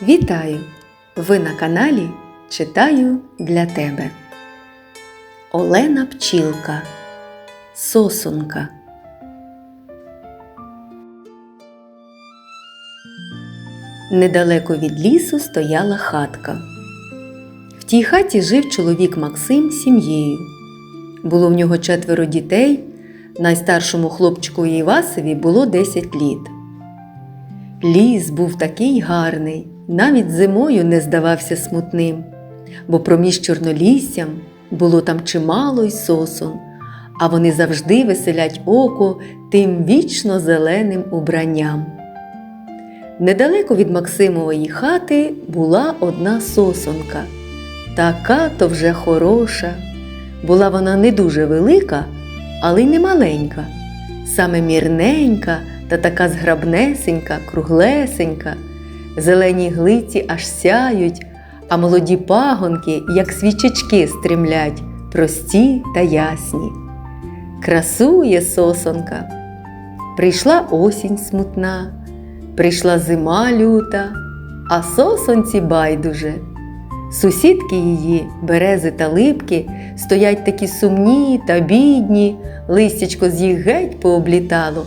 Вітаю! Ви на каналі Читаю для тебе. Олена Пчілка Сосунка. Недалеко від лісу стояла хатка. В тій хаті жив чоловік Максим з сім'єю. Було в нього четверо дітей, найстаршому хлопчику Івасові було 10 літ. Ліс був такий гарний, навіть зимою не здавався смутним, бо проміж чорноліссям було там чимало й сосон, а вони завжди веселять око тим вічно зеленим убранням. Недалеко від Максимової хати була одна сосонка, така то вже хороша. Була вона не дуже велика, але й не маленька, саме мірненька та така зграбнесенька, круглесенька. Зелені глиці аж сяють, а молоді пагонки, як свічечки, стремлять, прості та ясні. Красує сосонка. Прийшла осінь смутна, прийшла зима люта, а сосонці байдуже. Сусідки її, берези та липки, стоять такі сумні та бідні, листячко з їх геть пооблітало,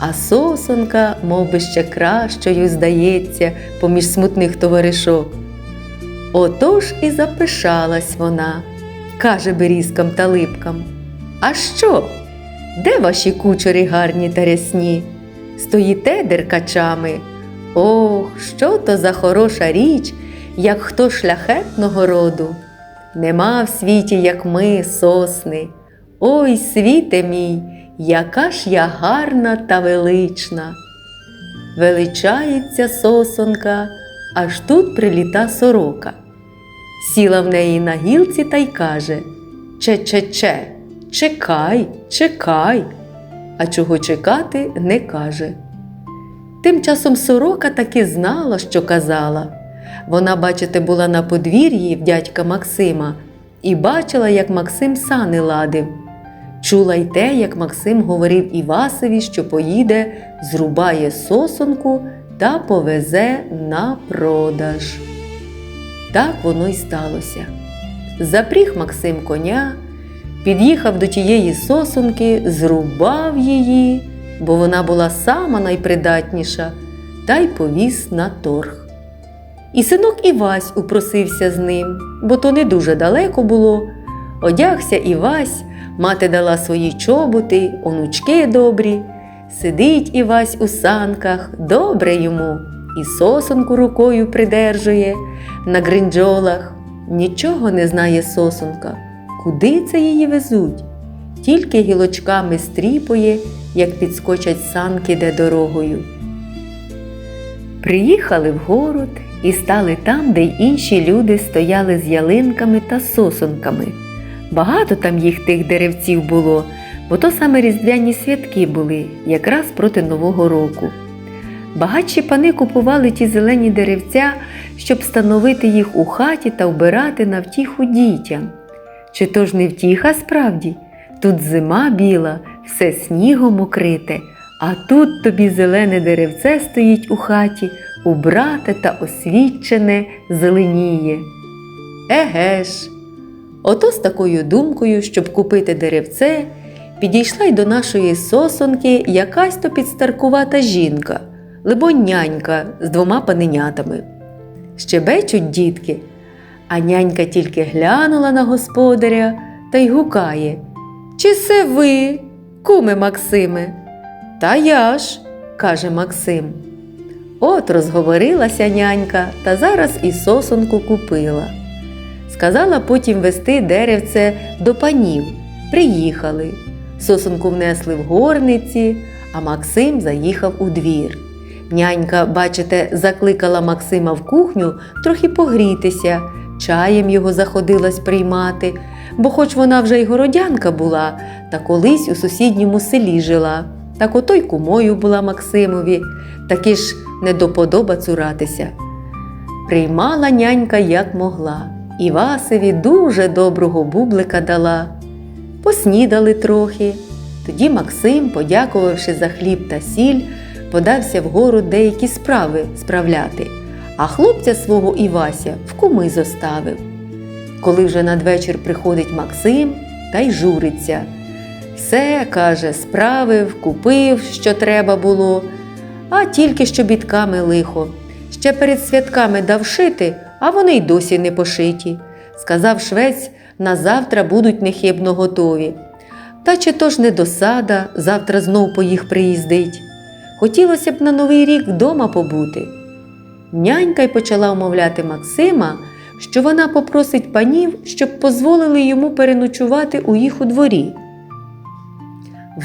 а сосонка, мов би ще кращою, здається, поміж смутних товаришок. Отож і запишалась вона, каже берізкам та липкам. А що? Де ваші кучері гарні та рясні? Стоїте деркачами? Ох, що то за хороша річ, як хто шляхетного роду. Нема в світі, як ми, сосни. Ой, світе мій, яка ж я гарна та велична. Величається сосонка, аж тут приліта сорока. Сіла в неї на гілці та й каже Че-че-че, чекай, чекай. А чого чекати не каже. Тим часом сорока таки знала, що казала. Вона, бачите, була на подвір'ї в дядька Максима і бачила, як Максим сани ладив. Чула й те, як Максим говорив Івасові, що поїде, зрубає сосонку та повезе на продаж. Так воно й сталося. Запріг Максим коня, під'їхав до тієї сосонки, зрубав її, бо вона була сама найпридатніша, та й повіз на торг. І синок Івась упросився з ним, бо то не дуже далеко було. Одягся Івась, мати дала свої чоботи, онучки добрі. Сидить Івась у санках, добре йому, і сосонку рукою придержує на гринджолах. Нічого не знає сосонка, куди це її везуть. Тільки гілочками стріпує, як підскочать санки де дорогою. Приїхали в город і стали там, де й інші люди стояли з ялинками та сосонками. Багато там їх тих деревців було, бо то саме різдвяні святки були, якраз проти Нового року. Багатші пани купували ті зелені деревця, щоб встановити їх у хаті та вбирати на втіху дітям. Чи то ж не втіха справді? Тут зима біла, все снігом укрите, а тут тобі зелене деревце стоїть у хаті, убрате та освічене зеленіє. Еге ж. Ото з такою думкою, щоб купити деревце, підійшла й до нашої сосонки якась то підстаркувата жінка, либо нянька з двома паненятами. Щебечуть дітки, а нянька тільки глянула на господаря та й гукає Чи це ви, куме Максиме? Та я ж, каже Максим. От розговорилася нянька та зараз і сосонку купила. Сказала потім вести деревце до панів. Приїхали. Сосонку внесли в горниці, а Максим заїхав у двір. Нянька, бачите, закликала Максима в кухню трохи погрітися, чаєм його заходилась приймати, бо хоч вона вже й городянка була, та колись у сусідньому селі жила. Так ото й кумою була Максимові, таки ж не до подоба цуратися. Приймала нянька як могла. Івасеві дуже доброго бублика дала. Поснідали трохи. Тоді Максим, подякувавши за хліб та сіль, подався вгору деякі справи справляти, а хлопця свого Івася в куми зоставив. Коли вже надвечір приходить Максим та й журиться. Все, каже, справив, купив, що треба було, а тільки що бітками лихо. Ще перед святками дав шити, а вони й досі не пошиті. Сказав швець, на завтра будуть нехибно готові. Та чи то ж не досада, завтра знов по їх приїздить. Хотілося б на новий рік вдома побути. Нянька й почала умовляти Максима, що вона попросить панів, щоб позволили йому переночувати у їх у дворі.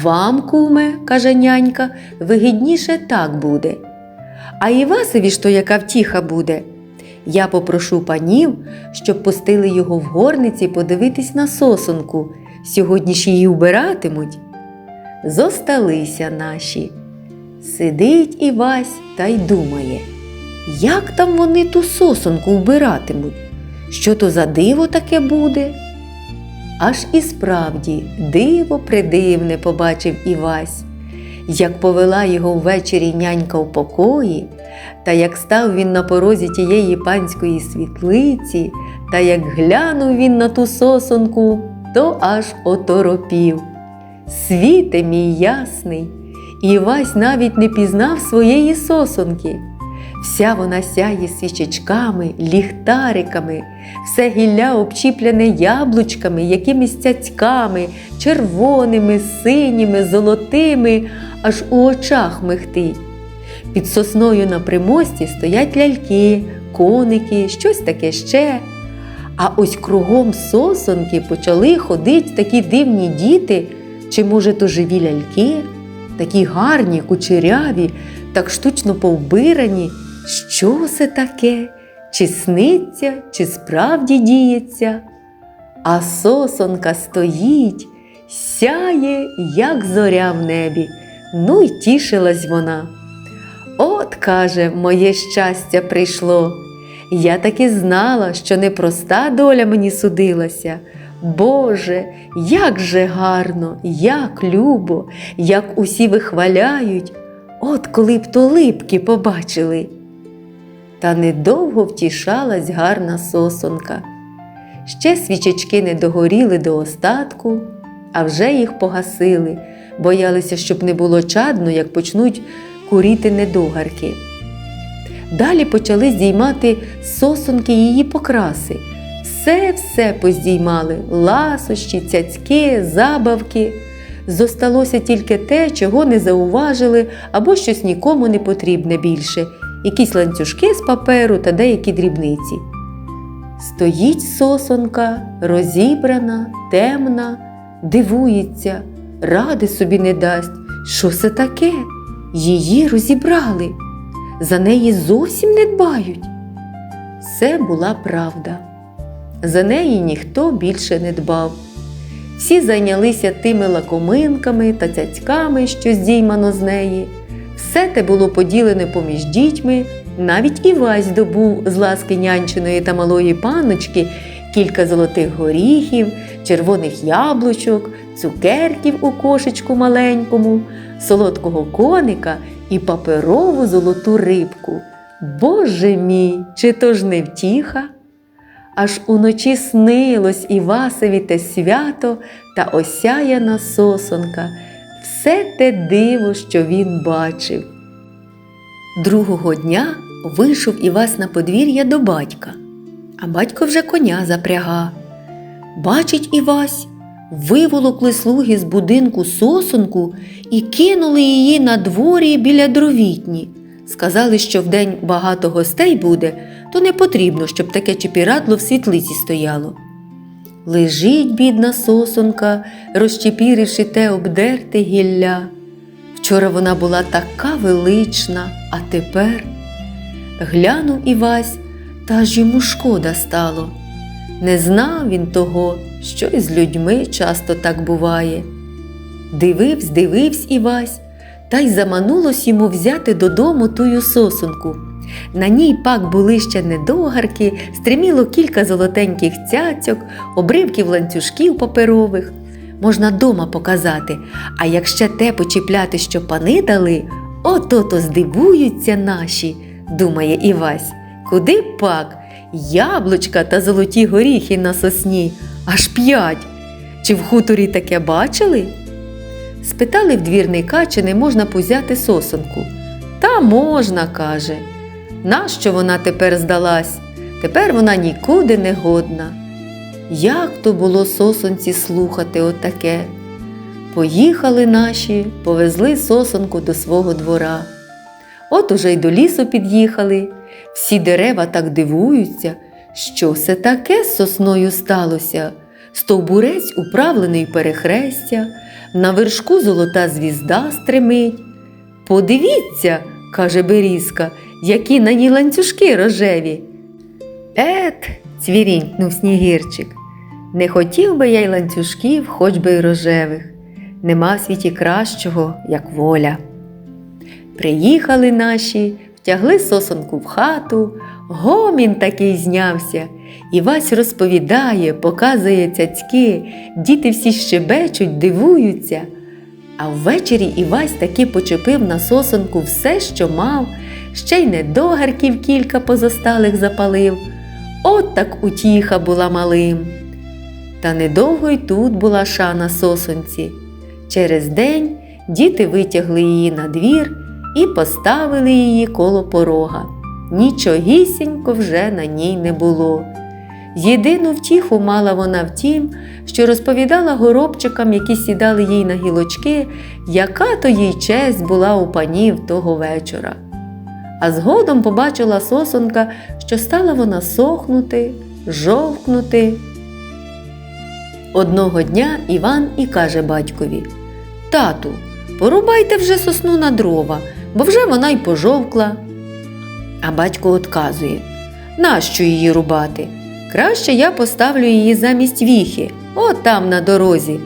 Вам, куме, каже нянька, вигідніше так буде. А Івасові ж то яка втіха буде. Я попрошу панів, щоб пустили його в горниці подивитись на сосонку. Сьогодні ж її вбиратимуть. Зосталися наші. Сидить Івась та й думає, як там вони ту сосонку вбиратимуть? Що то за диво таке буде? Аж і справді диво придивне побачив Івась, як повела його ввечері нянька в покої, та як став він на порозі тієї панської світлиці, та як глянув він на ту сосонку, то аж оторопів. Світе мій ясний, Івась навіть не пізнав своєї сосонки. Вся вона сяє свічечками, ліхтариками, все гілля обчіпляне яблучками, якимись цяцьками, червоними, синіми, золотими, аж у очах михтить. Під сосною на примості стоять ляльки, коники, щось таке ще. А ось кругом сосонки почали ходить такі дивні діти, чи, може, то живі ляльки, такі гарні, кучеряві, так штучно повбирані. Що це таке? Чи сниться, чи справді діється? А сосонка стоїть, сяє, як зоря в небі. Ну й тішилась вона. От, каже, моє щастя прийшло. Я таки знала, що непроста доля мені судилася. Боже, як же гарно, як любо, як усі вихваляють, от коли б то липки побачили. Та недовго втішалась гарна сосонка. Ще свічечки не догоріли до остатку, а вже їх погасили, боялися, щоб не було чадно, як почнуть куріти недогарки. Далі почали здіймати сосонки її покраси. Все-все поздіймали ласощі, цяцьки, забавки. Зосталося тільки те, чого не зауважили або щось нікому не потрібне більше, якісь ланцюжки з паперу та деякі дрібниці. Стоїть сосонка, розібрана, темна, дивується, ради собі не дасть. Що це таке? Її розібрали, за неї зовсім не дбають. Це була правда. За неї ніхто більше не дбав. Всі зайнялися тими лакоминками та цяцьками, що здіймано з неї. Все те було поділене поміж дітьми, навіть Івась добув з ласки нянчиної та малої паночки кілька золотих горіхів, червоних яблучок, цукерків у кошечку маленькому, солодкого коника і паперову золоту рибку. Боже мій, чи то ж не втіха? Аж уночі снилось Івасові те свято та осяяна сосонка, все те диво, що він бачив. Другого дня вийшов Івас на подвір'я до батька, а батько вже коня запряга. Бачить Івась, виволокли слуги з будинку сосонку і кинули її на дворі біля дровітні. Сказали, що вдень багато гостей буде, то не потрібно, щоб таке чепірадло в світлиці стояло. Лежить, бідна сосонка, розчепіривши те обдерте гілля. Вчора вона була така велична, а тепер глянув Івась, та аж йому шкода стало. Не знав він того, що й з людьми часто так буває. Дививсь, дививсь Івась, та й заманулось йому взяти додому тую сосунку. На ній пак були ще недогарки, стриміло кілька золотеньких цяцьок, обривків ланцюжків паперових. Можна дома показати, а як ще те почіпляти, що пани дали, ото то здивуються наші, думає Івась. Куди пак? Яблучка та золоті горіхи на сосні, аж п'ять. Чи в хуторі таке бачили? Спитали в двірника, чи не можна позяти сосонку. Та можна, каже. Нащо вона тепер здалась? Тепер вона нікуди не годна. Як то було сосонці слухати отаке? Поїхали наші, повезли сосонку до свого двора. От уже й до лісу під'їхали, всі дерева так дивуються, що все таке з сосною сталося. Стовбурець управлений перехрестя, на вершку золота звізда стримить. Подивіться, каже Берізка, які на ній ланцюжки рожеві. Ет, цвірінькнув снігірчик. Не хотів би я й ланцюжків, хоч би й рожевих. Нема в світі кращого, як воля. Приїхали наші, втягли сосонку в хату, гомін такий знявся. Івась розповідає, показує цяцьки, діти всі щебечуть, дивуються. А ввечері Івась таки почепив на сосонку все, що мав, ще й недогарків кілька позосталих запалив. От так утіха була малим. Та недовго й тут була шана сосонці. Через день діти витягли її на двір і поставили її коло порога. Нічогісінько вже на ній не було. Єдину втіху мала вона в тім, що розповідала горобчикам, які сідали їй на гілочки, яка то їй честь була у панів того вечора. А згодом побачила сосонка, що стала вона сохнути, жовкнути. Одного дня Іван і каже батькові Тату, порубайте вже сосну на дрова, бо вже вона й пожовкла. А батько отказує Нащо її рубати? Краще я поставлю її замість віхи, от там на дорозі,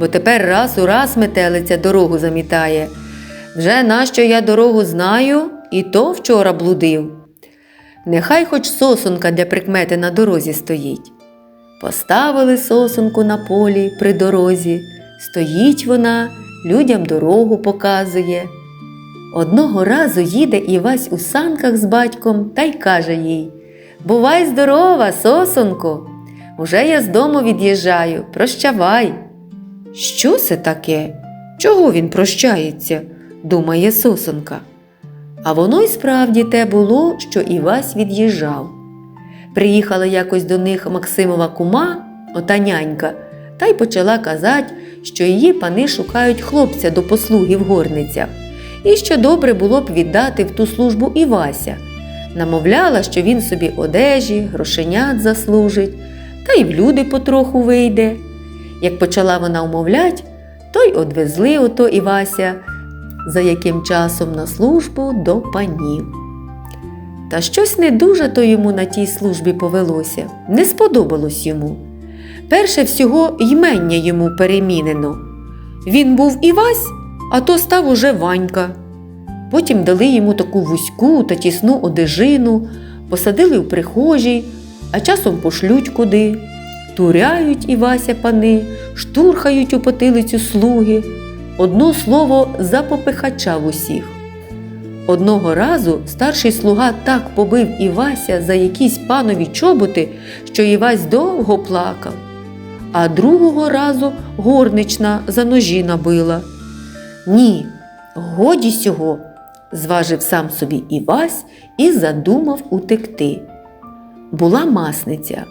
бо тепер раз у раз метелиця дорогу замітає. Вже нащо я дорогу знаю, і то вчора блудив. Нехай хоч сосунка для прикмети на дорозі стоїть. Поставили сосунку на полі при дорозі, стоїть вона, людям дорогу показує. Одного разу їде Івась у санках з батьком та й каже їй Бувай здорова, сосунко, уже я з дому від'їжджаю, прощавай. Що це таке? Чого він прощається? думає сосонка. А воно й справді те було, що Івась від'їжджав. Приїхала якось до них Максимова кума, ота нянька, та й почала казати, що її пани шукають хлопця до послуги в горницях, і що добре було б віддати в ту службу Івася. Намовляла, що він собі одежі, грошенят заслужить, та й в люди потроху вийде. Як почала вона умовлять, то й одвезли ото Івася за яким часом на службу до панів. Та щось не дуже то йому на тій службі повелося, не сподобалось йому. Перше всього ймення йому перемінено. Він був Івась, а то став уже Ванька. Потім дали йому таку вузьку та тісну одежину, посадили в прихожій, а часом пошлють куди. Туряють Івася пани, штурхають у потилицю слуги. Одно слово запопихача в усіх. Одного разу старший слуга так побив Івася за якісь панові чоботи, що Івась довго плакав, а другого разу горнична за ножі набила. Ні, годі сього, зважив сам собі Івась і задумав утекти. Була масниця,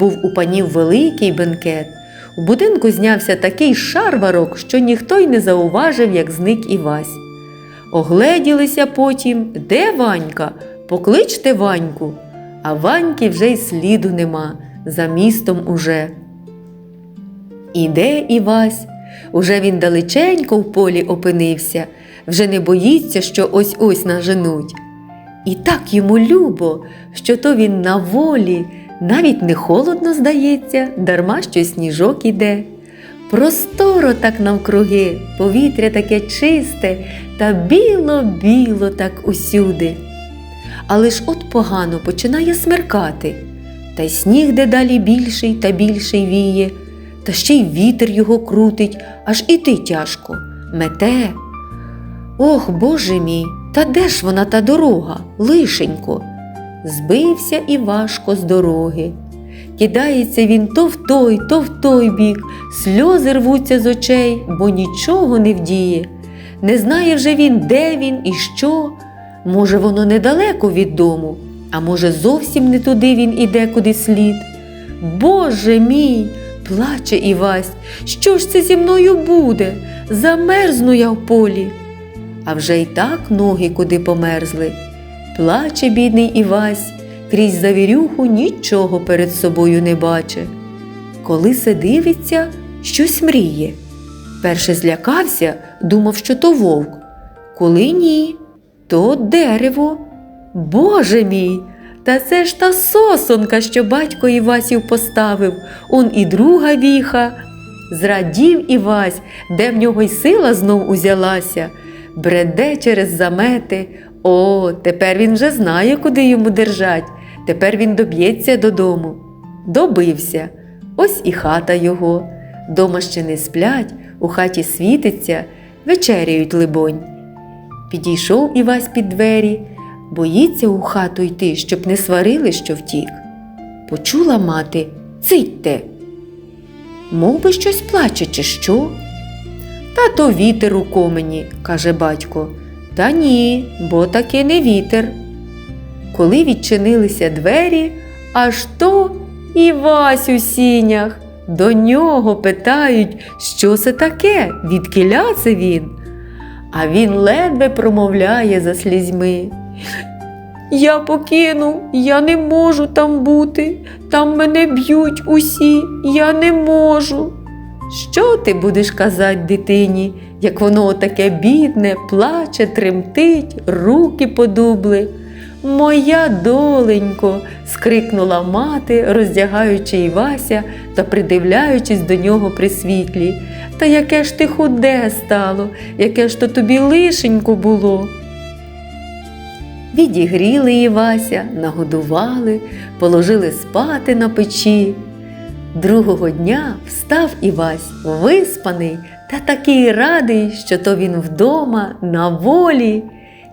був у панів великий бенкет. У будинку знявся такий шарварок, що ніхто й не зауважив, як зник Івась. Огледілися потім, де Ванька? Покличте Ваньку. А Ваньки вже й сліду нема, за містом уже. Іде Івась, уже він далеченько в полі опинився, вже не боїться, що ось ось наженуть. І так йому любо, що то він на волі, навіть не холодно здається, дарма що сніжок іде. Просторо так навкруги, повітря таке чисте та біло-біло так усюди. Але ж от погано починає смеркати, та й сніг дедалі більший та більший віє, та ще й вітер його крутить, аж іти тяжко, мете. Ох, Боже мій, та де ж вона та дорога, лишенько? збився і важко з дороги. Кидається він то в той, то в той бік, сльози рвуться з очей, бо нічого не вдіє. Не знає вже він, де він і що. Може, воно недалеко від дому, а може, зовсім не туди він іде, куди слід. Боже мій, плаче Івась, що ж це зі мною буде? Замерзну я в полі. А вже й так ноги куди померзли. Плаче бідний Івась, крізь завірюху нічого перед собою не баче. Коли се дивиться, щось мріє. Перше злякався, думав, що то вовк. Коли ні, то дерево. Боже мій, та це ж та сосонка, що батько Івасів поставив, он і друга віха. Зрадів Івась, де в нього й сила знов узялася, бреде через замети. О, тепер він вже знає, куди йому держать. Тепер він доб'ється додому. Добився. Ось і хата його. Дома ще не сплять, у хаті світиться, вечеряють, либонь. Підійшов Івась під двері, боїться у хату йти, щоб не сварили, що втік. Почула мати цитьте. Мов би щось плаче, чи що? Та то вітер у комені, каже батько. Та ні, бо таки не вітер. Коли відчинилися двері, аж то Івась у сінях. До нього питають, що це таке, відкиля це він. А він ледве промовляє за слізьми. Я покинув, я не можу там бути, там мене б'ють усі, я не можу. Що ти будеш казати дитині, як воно таке бідне, плаче, тремтить, руки подубли? Моя доленько. скрикнула мати, роздягаючи Івася та придивляючись до нього при світлі. Та яке ж ти худе стало, яке ж то тобі лишенько було. Відігріли Івася, нагодували, положили спати на печі. Другого дня встав Івась виспаний та такий радий, що то він вдома, на волі.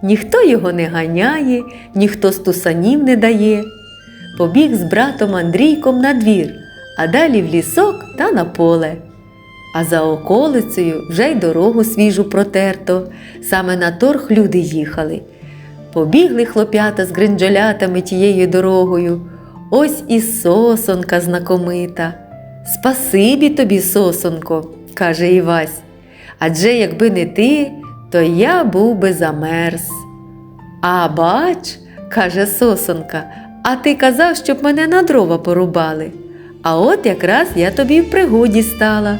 Ніхто його не ганяє, ніхто стусанів не дає. Побіг з братом Андрійком на двір, а далі в лісок та на поле. А за околицею вже й дорогу свіжу протерто, саме на торг люди їхали. Побігли хлоп'ята з гринджолятами тією дорогою. Ось і сосонка знакомита. Спасибі тобі, сосонко, каже Івась. Адже якби не ти, то я був би замерз. А бач, каже сосонка, а ти казав, щоб мене на дрова порубали. А от якраз я тобі в пригоді стала.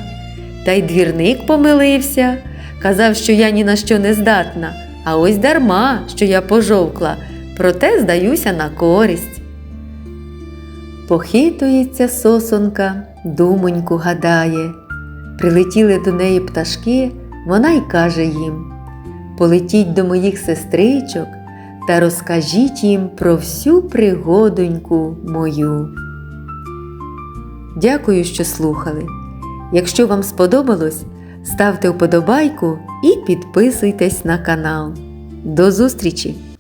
Та й двірник помилився, казав, що я ні на що не здатна, а ось дарма, що я пожовкла, проте здаюся на користь. Похитується сосонка, думоньку гадає. Прилетіли до неї пташки, вона й каже їм Полетіть до моїх сестричок та розкажіть їм про всю пригодоньку мою. Дякую, що слухали. Якщо вам сподобалось, ставте вподобайку і підписуйтесь на канал. До зустрічі!